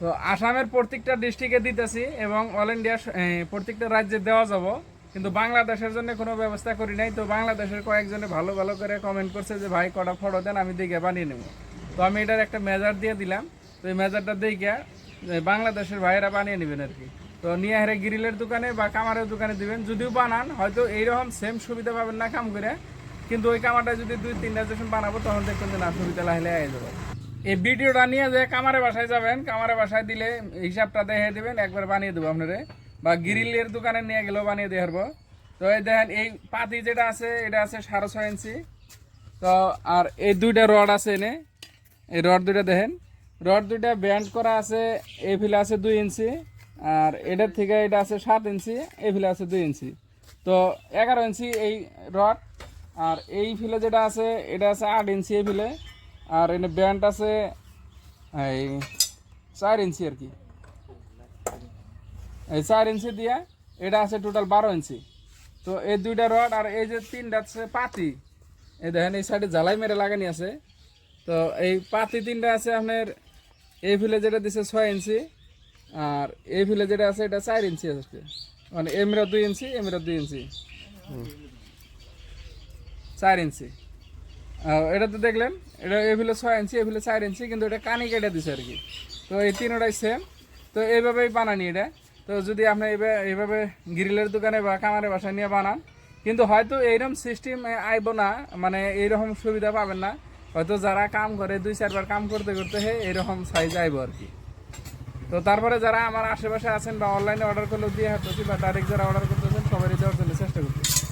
তো আসামের প্রত্যেকটা ডিস্ট্রিক্টে দিতেছি এবং অল ইন্ডিয়া প্রত্যেকটা রাজ্যে দেওয়া যাব। কিন্তু বাংলাদেশের জন্য কোনো ব্যবস্থা করি নাই। তো বাংলাদেশের কয়েকজনে ভালো ভালো করে কমেন্ট করছে যে, ভাই, কটা ফটো দেন, আমি দেখে বানিয়ে নেব। তো আমি এটার একটা মেজার দিয়ে দিলাম। তো এই মেজারটা দেখে বাংলাদেশের ভাইয়েরা বানিয়ে নেবেন আর কি। তো নিয়ে হেরে গ্রিলের দোকানে বা কামারের দোকানে দিবেন। যদিও বানান, হয়তো এইরকম সেম সুবিধা পাবেন না কাম করে। কিন্তু ওই কামারটা যদি দুই তিনটা যখন বানাবো, তখন দেখবেন যে না, সুবিধা লাহলে আয়ে যাবে। এই ভিডিওটা নিয়ে যে কামারে বাসায় যাবেন, কামারে বাসায় দিলে হিসাবটা দেখে দিবেন, একবার বানিয়ে দেবো আপনারে। বা গ্রিলের দোকানে নিয়ে গেলেও বানিয়ে দিয়ে পারব তো এই দেখেন, এই পাতি যেটা আছে, এটা আছে সাড়ে ছয় ইঞ্চি। তো আর এই দুইটা রড আছে এনে। এই রড দুইটা দেখেন, রড দুইটা ব্যান্ড করা আছে, এই ফিলে আছে দুই ইঞ্চি। আর এটার থেকে এটা আছে সাত ইঞ্চি, এই ফিলে আছে দুই ইঞ্চি। তো এগারো ইঞ্চি এই রড। আর এই ফিলে যেটা আছে, এটা আছে আট ইঞ্চি এই ফিলে। আর এনে ব্যান্ড আছে, এই চার ইঞ্চি আর কি। এই চার ইঞ্চি দিয়া এটা আছে টোটাল বারো ইঞ্চি। তো এই দুইটা রড আর এই যে তিনটা আছে পাতি। এই দেখেন, এই সাইডে জ্বালাই মেরে লাগানি আছে। তো এই পাতি তিনটা আছে আপনার, এই ফিলে যেটা দিছে ছয় ইঞ্চি আর এই ফিলে যেটা আছে এটা চার ইঞ্চি আছে। মানে এমরা দুই ইঞ্চি, এমরা দুই ইঞ্চি। চার ইঞ্চি। এটা তো দেখলেন, এটা ফিলে ছয় ইঞ্চি এই ফিলে চার ইঞ্চি, কিন্তু এটা কানি কেটে দিছে আর কি। তো এই তিনটাই সেম তো এইভাবেই বানানি এটা। তো যদি আপনি এইভাবে এইভাবে গ্রিলের দোকানে বা কামারে বাসায় নিয়ে বানান, কিন্তু হয়তো এইরকম সিস্টেম আইব না মানে এইরকম সুবিধা পাবেন না। হয়তো যারা কাম করে, দুই, চারবার কাম করতে করতে হে এইরকম সাইজ আইব আর কি। তো তারপরে যারা আমার আশেপাশে আছেন বা অনলাইনে অর্ডার করলেও দিয়ে হাঁটতেছি বা ডাইরেক্ট যারা অর্ডার করতেছেন, সবারই দেওয়ার জন্য চেষ্টা করতেছি।